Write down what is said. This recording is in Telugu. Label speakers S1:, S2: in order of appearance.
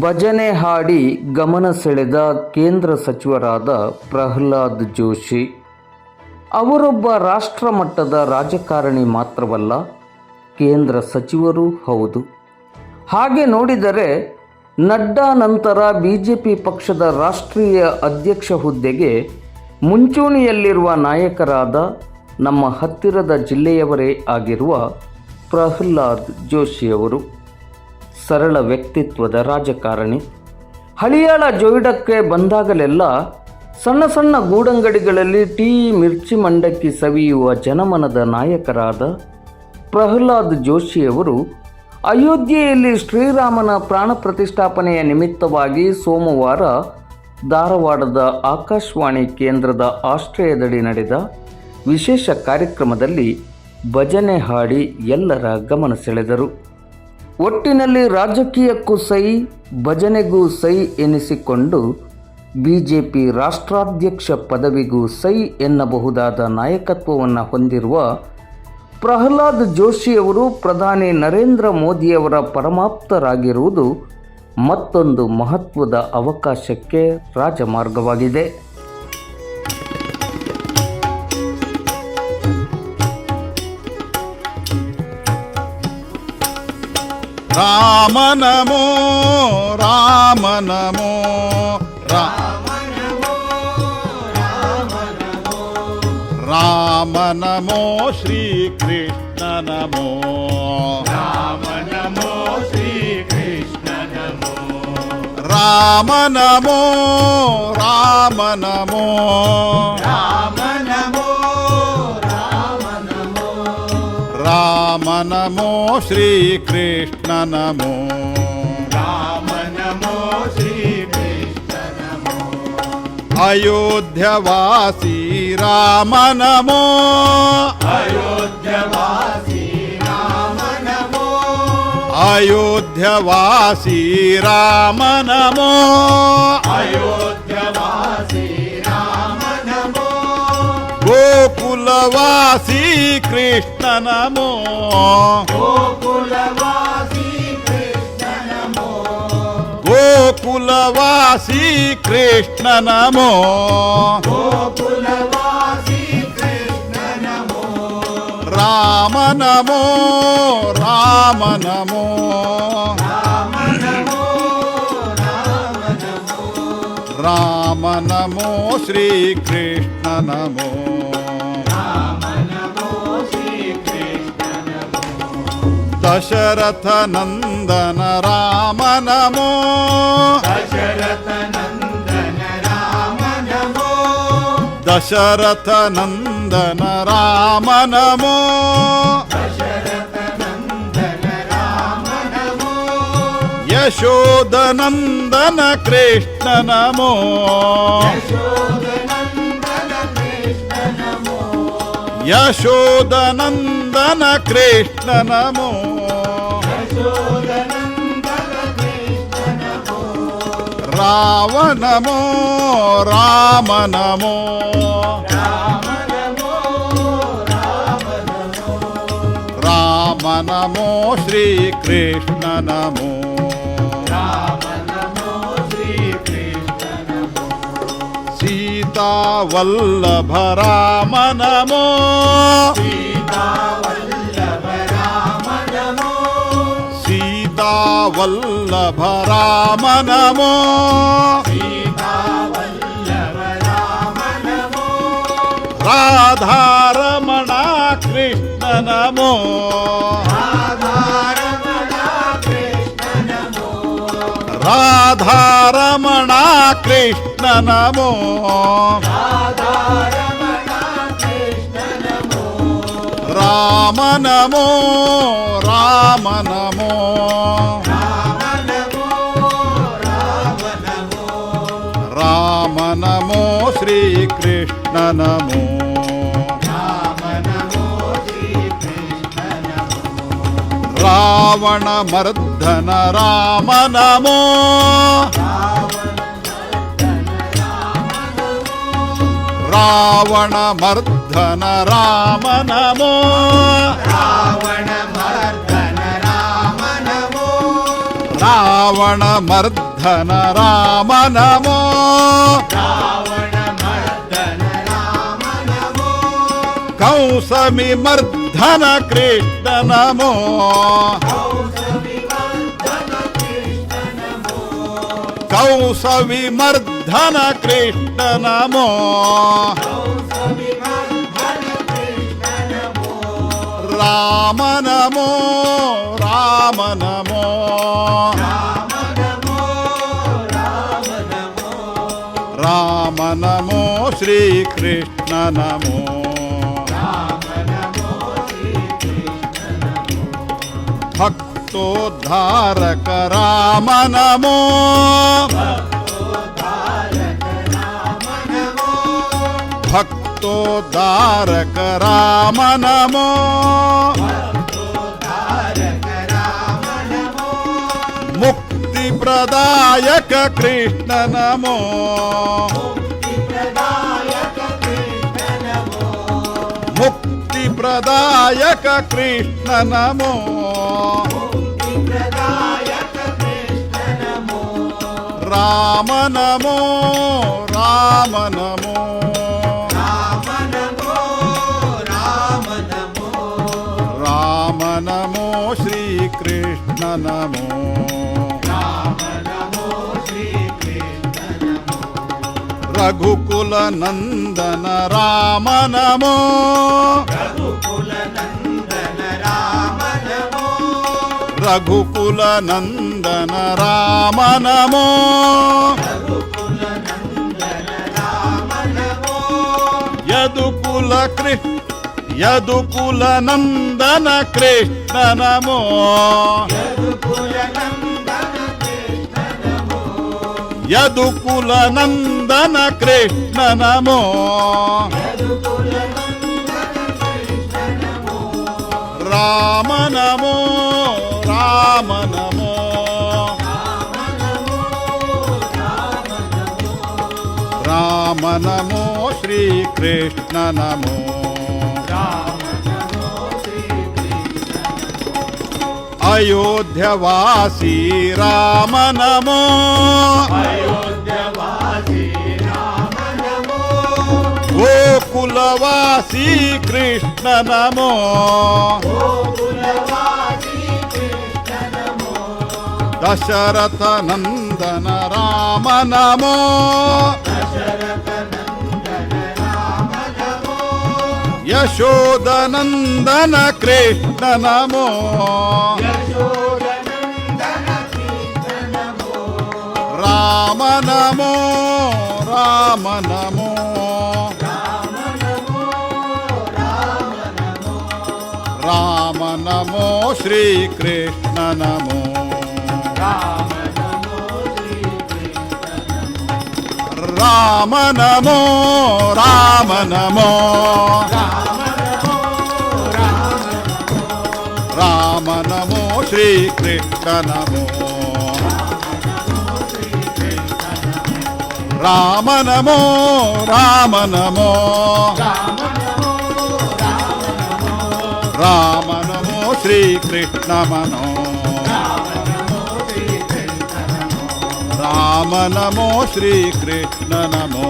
S1: ಭಜನೆ ಹಾಡಿ ಗಮನ ಸೆಳೆದ ಕೇಂದ್ರ ಸಚಿವರಾದ ಪ್ರಹ್ಲಾದ್ ಜೋಶಿ. ಅವರೊಬ್ಬ ರಾಷ್ಟ್ರ ಮಟ್ಟದ ರಾಜಕಾರಣಿ ಮಾತ್ರವಲ್ಲ, ಕೇಂದ್ರ ಸಚಿವರೂ ಹೌದು. ಹಾಗೆ ನೋಡಿದರೆ, ನಡ್ಡಾ ನಂತರ ಬಿಜೆಪಿ ಪಕ್ಷದ ರಾಷ್ಟ್ರೀಯ ಅಧ್ಯಕ್ಷ ಹುದ್ದೆಗೆ ಮುಂಚೂಣಿಯಲ್ಲಿರುವ ನಾಯಕರಾದ ನಮ್ಮ ಹತ್ತಿರದ ಜಿಲ್ಲೆಯವರೇ ಆಗಿರುವ ಪ್ರಹ್ಲಾದ್ ಜೋಶಿಯವರು ಸರಳ ವ್ಯಕ್ತಿತ್ವದ ರಾಜಕಾರಣಿ. ಹಳಿಯಾಳ ಜೋಯಿಡಕ್ಕೆ ಬಂದಾಗಲೆಲ್ಲ ಸಣ್ಣ ಸಣ್ಣ ಗೂಡಂಗಡಿಗಳಲ್ಲಿ ಟೀ ಮಿರ್ಚಿ ಮಂಡಕ್ಕಿ ಸವಿಯುವ ಜನಮನದ ನಾಯಕರಾದ ಪ್ರಹ್ಲಾದ್ ಜೋಶಿಯವರು ಅಯೋಧ್ಯೆಯಲ್ಲಿ ಶ್ರೀರಾಮನ ಪ್ರಾಣ ಪ್ರತಿಷ್ಠಾಪನೆಯ ನಿಮಿತ್ತವಾಗಿ ಸೋಮವಾರ ಧಾರವಾಡದ ಆಕಾಶವಾಣಿ ಕೇಂದ್ರದ ಆಶ್ರಯದಡಿ ನಡೆದ ವಿಶೇಷ ಕಾರ್ಯಕ್ರಮದಲ್ಲಿ ಭಜನೆ ಹಾಡಿ ಎಲ್ಲರ ಗಮನ ಸೆಳೆದರು. ಒಟ್ಟಿನಲ್ಲಿ ರಾಜಕೀಯಕ್ಕೂ ಸೈ ಭಜನೆಗೂ ಸೈ ಎನಿಸಿಕೊಂಡು ಬಿಜೆಪಿ ರಾಷ್ಟ್ರಾಧ್ಯಕ್ಷ ಪದವಿಗೂ ಸೈ ಎನ್ನಬಹುದಾದ ನಾಯಕತ್ವವನ್ನು ಹೊಂದಿರುವ ಪ್ರಹ್ಲಾದ್ ಜೋಶಿಯವರು ಪ್ರಧಾನಿ ನರೇಂದ್ರ ಮೋದಿಯವರ ಪರಮಾಪ್ತರಾಗಿರುವುದು ಮತ್ತೊಂದು ಮಹತ್ವದ ಅವಕಾಶಕ್ಕೆ ರಾಜಮಾರ್ಗವಾಗಿದೆ.
S2: Rama namo Rama namo Rama namo Shri Krishna namo Rama namo Shri Krishna namo Rama namo Rama namo Rama namo नमो श्रीकृष्ण नमो राम नमो श्रीकृष्ण नमो अयोध्यवासी राम नमो अयोध्यवासी राम नमो अयोध्यवासी राम नमो अयोध्यवासी राम नमो గోకులవాసి కృష్ణనమో గోకులవాసి కృష్ణనమో గోకులవాసి కృష్ణనమో గోకులవాసి కృష్ణనమో రామనమో రామనమో రామ నమో శ్రీకృష్ణ నమో. దశరథ నందన రామ నమో దశరథ నందన రామ నమో దశరథ నందన రామ నమో యశోదనందన కృష్ణ నమో యశోదనందన కృష్ణ నమో రావణమో రామనమో. రామనమో శ్రీకృష్ణ నమో సీతావల్లభ రామ నమో సీతావల్ల వల్లభరామనమో రాధారమణ కృష్ణ నమో రాధారమణ కృష్ణ నమో రామ నమో రామ నమో కృష్ణ నమో రావణ మర్ధన రామ నమో రావణ మర్ధన రామ
S3: నమో రావణ మర్ధన రామ
S2: నమో రావణ మర్ధన రామ నమో రావణ మర్దన కృష్ణ నమో. కంస విమర్ధన కృష్ణ నమో. రామ నమో రామ నమో. రామ నమో శ్రీకృష్ణ భక్తోద్ధారక రామ నమో భక్తోద్ధారక రామ నమో ముక్తి ప్రదాయక కృష్ణ నమో ప్రదాయక కృష్ణ నమో రామ నమో రామ నమో రామ నమో శ్రీకృష్ణ నమో రఘుకుల నందన రామ నమో రఘుకుల నందన రామనమో యదుకుల కృ యదుకుల నందన కృష్ణ నమో యదుకుల నందన కృష్ణ నమో రామ నమో రామ నమో శ్రీకృష్ణ నమో. అయోధ్యవాసీ రామ నమో. గోకులవాసీ కృష్ణ నమో. దశరథ నందన రామ నమో యశోదనందన కృష్ణ నమో రామ నమో రామ నమో రామ నమో శ్రీకృష్ణ నమో రామ నమో రామ నమో. రామ నమో శ్రీకృష్ణ నమో. రామ నమో రామ నమో. రామ నమో శ్రీకృష్ణ మనో రామ నమో శ్రీకృష్ణ నమో.